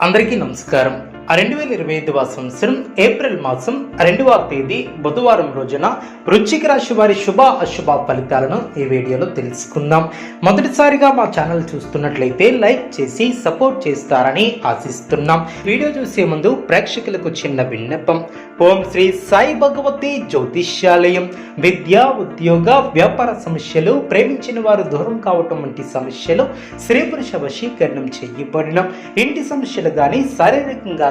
అందరికీ నమస్కారం. రెండు వేల ఇరవై ఐదవ సంవత్సరం ఏప్రిల్ మాసం రెండవ తేదీ బుధవారం రోజున వృశ్చిక రాశి వారి శుభ అశుభ ఫలితాలను ఈ వీడియోలో తెలుసుకుందాం. మొదటిసారిగా మా ఛానల్ చూస్తున్నట్లయితే లైక్ చేసి సపోర్ట్ చేస్తారని ఆశిస్తున్నాం. వీడియో చూసే ముందు ప్రేక్షకులకు చిన్న విన్నపం. ఓం శ్రీ సాయి భగవతి జ్యోతిష్యాలయం. విద్య ఉద్యోగ వ్యాపార సమస్యలు ప్రేమించిన వారు దూరం కావటం వంటి సమస్యలు స్త్రీ పురుష వశీకరణం చేయబడిన. ఇంటి సమస్యలు కానీ శారీరకంగా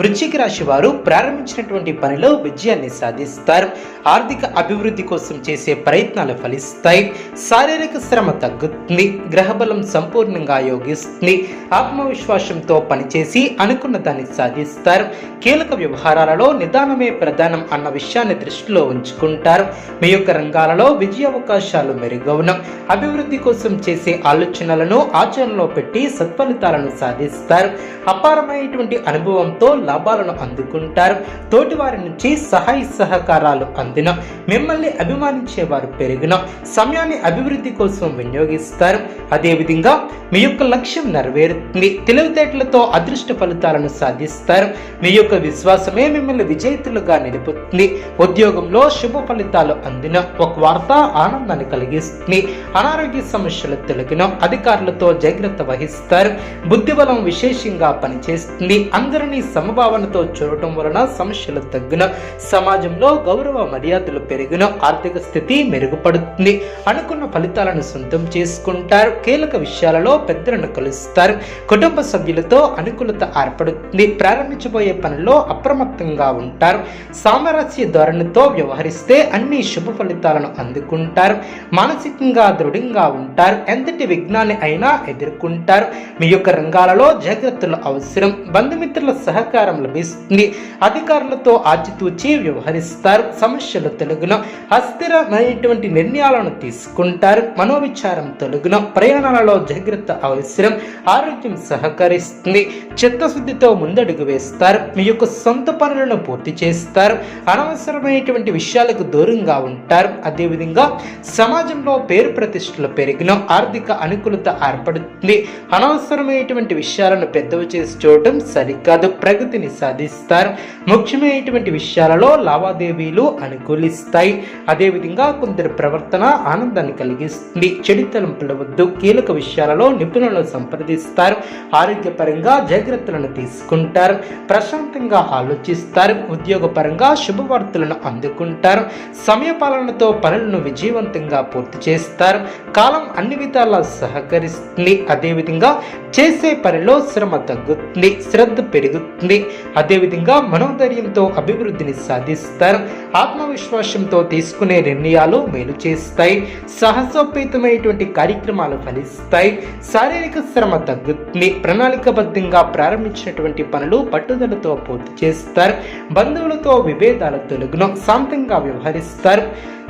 వృశ్చిక రాశి వారు ప్రారంభించినటువంటి పనిలో విజయాన్ని సాధిస్తారు. ఆర్థిక అభివృద్ధి కోసం చేసే ప్రయత్నాలు ఫలిస్తాయి. శారీరక శ్రమ తగ్గుతుంది. గ్రహబలం సంపూర్ణంగా యోగిస్తుంది. ఆత్మవిశ్వాసంతో పనిచేసి అనుకున్న దాన్ని సాధిస్తారు. కీలక వ్యవహారాలలో నిదానమే ప్రధానం అన్న విషయాన్ని దృష్టిలో ఉంచుకుంటారు. మీ యొక్క రంగాలలో విజయావకాశాలు అవకాశాలు అభివృద్ధి కోసం చేసే ఆలోచనలను ఆచరణలో పెట్టి సత్ఫలితాలను సాధిస్తారు. అపారమైనటువంటి అనుభవంతో లాభాలను అందుకుంటారు. తోటివారి నుంచి సహాయ సహకారాలు అందిన. మిమ్మల్ని అభిమానించే వారు పెరిగిన. సమయాన్ని అభివృద్ధి కోసం వినియోగిస్తారు. అదేవిధంగా మీ యొక్క లక్ష్యం నెరవేరుతుంది. తెలివితేటలతో అదృష్ట ఫలితాలను సాధిస్తారు. మీ యొక్క విశ్వాసమే మిమ్మల్ని విజేతలుగా నిలుపుతుంది. ఉద్యోగంలో శుభ ఫలితాలు అందిన. ఒక వార్త ఆనందాన్ని కలిగిస్తుంది. అనారోగ్య సమస్యలు తొలగిన. అధికారులతో జాగ్రత్త వహిస్తారు. బుద్ధిబలం విశేషంగా పనిచేస్తుంది. అందరినీ సమభావనతో చూడటం వలన సమస్యలు తగ్గిన. సమాజంలో గౌరవ మర్యాదలు పెరిగిన. ఆర్థిక స్థితి మెరుగుపడుతుంది. అనుకున్న ఫలితాలను సొంతం చేసుకుంటారు. కీలక విషయాలలో పెద్దలను కలుస్తారు. కుటుంబ సభ్యులతో అనుకూలత ఏర్పడుతుంది. ప్రారంభించబోయే పనిలో అప్రమత్తంగా ఉంటారు. సామరస్య ధోరణితో వ్యవహరిస్తే అన్ని శుభ ఫలితాలను అందుకుంటారు. మానసికంగా దృఢంగా ఉంటారు. ఎంతటి విఘ్నాన్ని అయినా ఎదుర్కొంటారు. మీ యొక్క రంగాలలో జాగ్రత్తలు అవసరం. బంధుమిత్రుల సహకారం లభిస్తుంది అధికారులతో ఆచితూచి వ్యవహరిస్తారు. సమస్యలు తొలగున అస్థిరమైనటువంటి నిర్ణయాలను తీసుకుంటారు. మనోవిచారం తొలగున ప్రయాణాలలో జాగ్రత్త అవసరం ఆరోగ్యం సహకరిస్తుంది. చిత్తశుద్ధితో ముందడుగు వేస్తారు. మీ యొక్క సొంత పనులను పూర్తి చేస్తారు. అనవసరమైనటువంటి విషయాలకు దూరంగా ఉంటారు. అదేవిధంగా సమాజంలో పేరు ప్రతిష్టలు పెరిగిన ఆర్థిక అనుకూలత ఏర్పడుతుంది. అనవసరమైనటువంటి విషయాలను పెద్దవి చేసి చూడటం సరికాదు. ప్రగతి ప్రగతిని సాధిస్తారు. ముఖ్యమైనటువంటి విషయాలలో లావాదేవీలు అనుకూలిస్తాయి. అదేవిధంగా కొందరి ప్రవర్తన ఆనందాన్ని కలిగిస్తుంది. చెడు తలంపుల వద్దు కీలక విషయాలలో నిపుణులను సంప్రదిస్తారు. ఆరోగ్యపరంగా జాగ్రత్తలను తీసుకుంటారు. ప్రశాంతంగా ఆలోచిస్తారు. ఉద్యోగపరంగా శుభవార్తలను అందుకుంటారు. సమయపాలనతో పనులను విజయవంతంగా పూర్తి చేస్తారు. కాలం అన్ని విధాలా సహకరిస్తుంది. అదేవిధంగా చేసే పనిలో శ్రమ తగ్గుతుంది. శ్రద్ధ పెరుగుతుంది. అదేవిధంగా మనోధైర్యంతో అభివృద్ధిని సాధిస్తారు ఆత్మవిశ్వాసంతో తీసుకునే నిర్ణయాలు మేలు చేస్తాయి సాహసోపేతమైనటువంటి కార్యక్రమాలు ఫలిస్తాయి శారీరక శ్రమ తగ్గుతుంది ప్రణాళికబద్ధంగా ప్రారంభించినటువంటి పనులు పట్టుదలతో పూర్తి చేస్తారు బంధువులతో విభేదాలు తొలగును శాంతంగా వ్యవహరిస్తారు.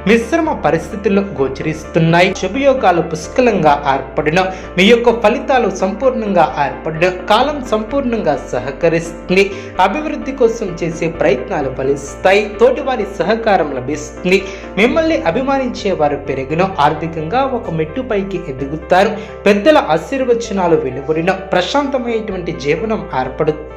మిశ్రమ పరిస్థితుల్లో గోచరిస్తున్నాయి. శుభయోగాలు పుష్కలంగా ఏర్పడిన మీ యొక్క ఫలితాలు సంపూర్ణంగా ఏర్పడిన కాలం సంపూర్ణంగా సహకరిస్తుంది. అభివృద్ధి కోసం చేసే ప్రయత్నాలు ఫలిస్తాయి. తోటివారి సహకారం లభిస్తుంది. మిమ్మల్ని అభిమానించే వారు పెరిగిన ఆర్థికంగా ఒక మెట్టు పైకి ఎదుగుతారు. పెద్దల ఆశీర్వచనాలు వెలువడిన ప్రశాంతమైనటువంటి జీవనం ఏర్పడుతుంది.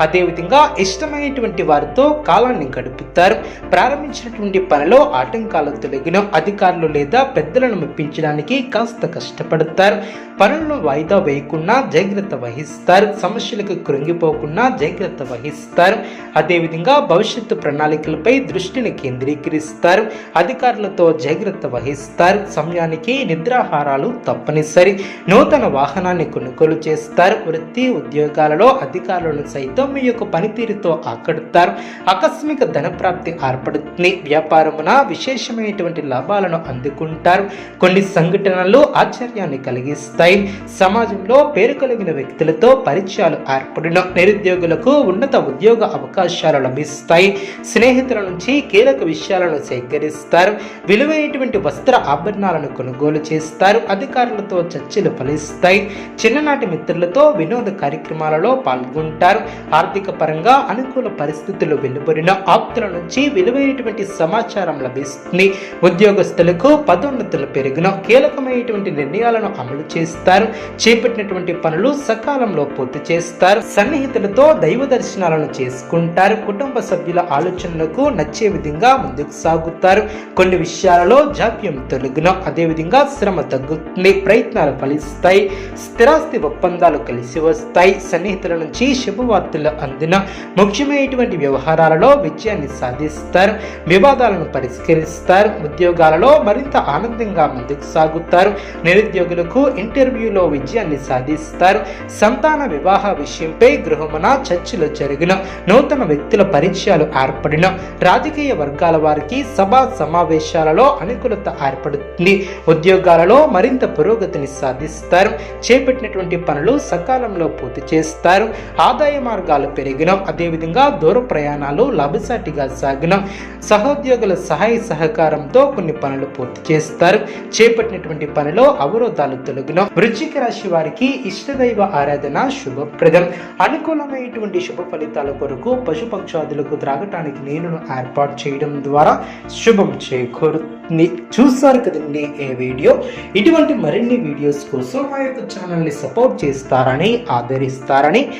అదేవిధంగా ఇష్టమైనటువంటి వారితో కాలాన్ని గడుపుతారు. ప్రారంభించినటువంటి పనిలో ఆటంకాలు తొలగిన అధికారులు లేదా పెద్దలను మెప్పించడానికి కాస్త కష్టపడతారు. పనులను వాయిదా వేయకుండా జాగ్రత్త వహిస్తారు. సమస్యలకు కృంగిపోకుండా జాగ్రత్త వహిస్తారు. అదేవిధంగా భవిష్యత్తు ప్రణాళికలపై దృష్టిని కేంద్రీకరిస్తారు. అధికారులతో జాగ్రత్త వహిస్తారు. సమయానికి నిద్రాహారాలు తప్పనిసరి. నూతన వాహనాన్ని కొనుగోలు చేస్తారు. వృత్తి ఉద్యోగాలలో అధికారులు వ్యాపారులు సైతం మీ యొక్క పనితీరుతో ఆకడుతారు. ఆకస్మిక ధనప్రాప్తి ఏర్పడుతుంది. వ్యాపారమున విశేషమైనటువంటి లాభాలను అందుకుంటారు. కొన్ని సంఘటనలు ఆశ్చర్యాన్ని కలిగిస్తాయి. సమాజంలో పేరు కలిగిన వ్యక్తులతో పరిచయాలు ఏర్పడిన. నిరుద్యోగులకు ఉన్నత ఉద్యోగ అవకాశాలు లభిస్తాయి. స్నేహితుల నుంచి కీలక విషయాలను సేకరిస్తారు. విలువైనటువంటి వస్త్ర ఆభరణాలను కొనుగోలు చేస్తారు. అధికారులతో చర్చలు ఫలిస్తాయి. చిన్ననాటి మిత్రులతో వినోద కార్యక్రమాలలో పాల్గొంటారు. ఉంటారు ఆర్థిక పరంగా అనుకూల పరిస్థితులు వెలువరిన ఆప్తుల నుంచి విలువైనటువంటి సమాచారం లభిస్తుంది. ఉద్యోగస్తులకు పదోన్నతులు పెరిగిన కీలకమైనటువంటి నిర్ణయాలను అమలు చేస్తారు. చేపట్టినటువంటి పనులు సకాలంలో పూర్తి చేస్తారు. సన్నిహితులతో దైవ దర్శనాలను చేసుకుంటారు. కుటుంబ సభ్యుల ఆలోచనలకు నచ్చే విధంగా ముందుకు సాగుతారు. కొన్ని విషయాలలో జాప్యం తొలగిన అదేవిధంగా శ్రమ తగ్గుతుంది. ప్రయత్నాలు ఫలిస్తాయి. స్థిరాస్తి ఒప్పందాలు కలిసి వస్తాయి. సన్నిహితుల నుంచి శుభవార్తలు అందిన ముఖ్యమైనటువంటి వ్యవహారాలలో విజయాన్ని సాధిస్తారు వివాదాలను పరిష్కరిస్తారు ఉద్యోగాలలో మరింత ఆనందంగా ముందుకు సాగుతారు నిరుద్యోగులకు ఇంటర్వ్యూలో విజయాన్ని సాధిస్తారు. సంతాన వివాహ విషయంపై గృహమున చర్చలు జరిగిన నూతన వ్యక్తుల పరిచయాలు ఏర్పడిన రాజకీయ వర్గాల వారికి సభా సమావేశాలలో అనుకూలత ఏర్పడుతుంది. ఉద్యోగాలలో మరింత పురోగతిని సాధిస్తారు. చేపట్టినటువంటి పనులు సకాలంలో పూర్తి చేస్తారు. ఆదాయ మార్గాలు పెరిగిన. అదేవిధంగా దూర ప్రయాణాలు లాభసాటిగా సాగిన. సహోద్యోగుల సహాయ సహకారంతో కొన్ని పనులు పూర్తి చేస్తారు. చేపట్టినటువంటి పనిలో అవరోధాలు తొలగిన. వృశ్చిక రాశి వారికి ఇష్టదైవ ఆరాధన శుభప్రదం. అనుకూలమైనటువంటి శుభ ఫలితాల కొరకు పశుపక్షాదులకు త్రాగటానికి నీళ్ళను ఏర్పాటు చేయడం ద్వారా శుభం చేకూరుతుంది. చూస్తారు కదండి ఏ వీడియో? ఇటువంటి మరిన్ని వీడియోస్ కోసం మా యొక్క ఛానల్ని సపోర్ట్ చేస్తారని ఆదరిస్తారని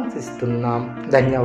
ఆనందిస్తున్నాం ధన్యవాదాలు.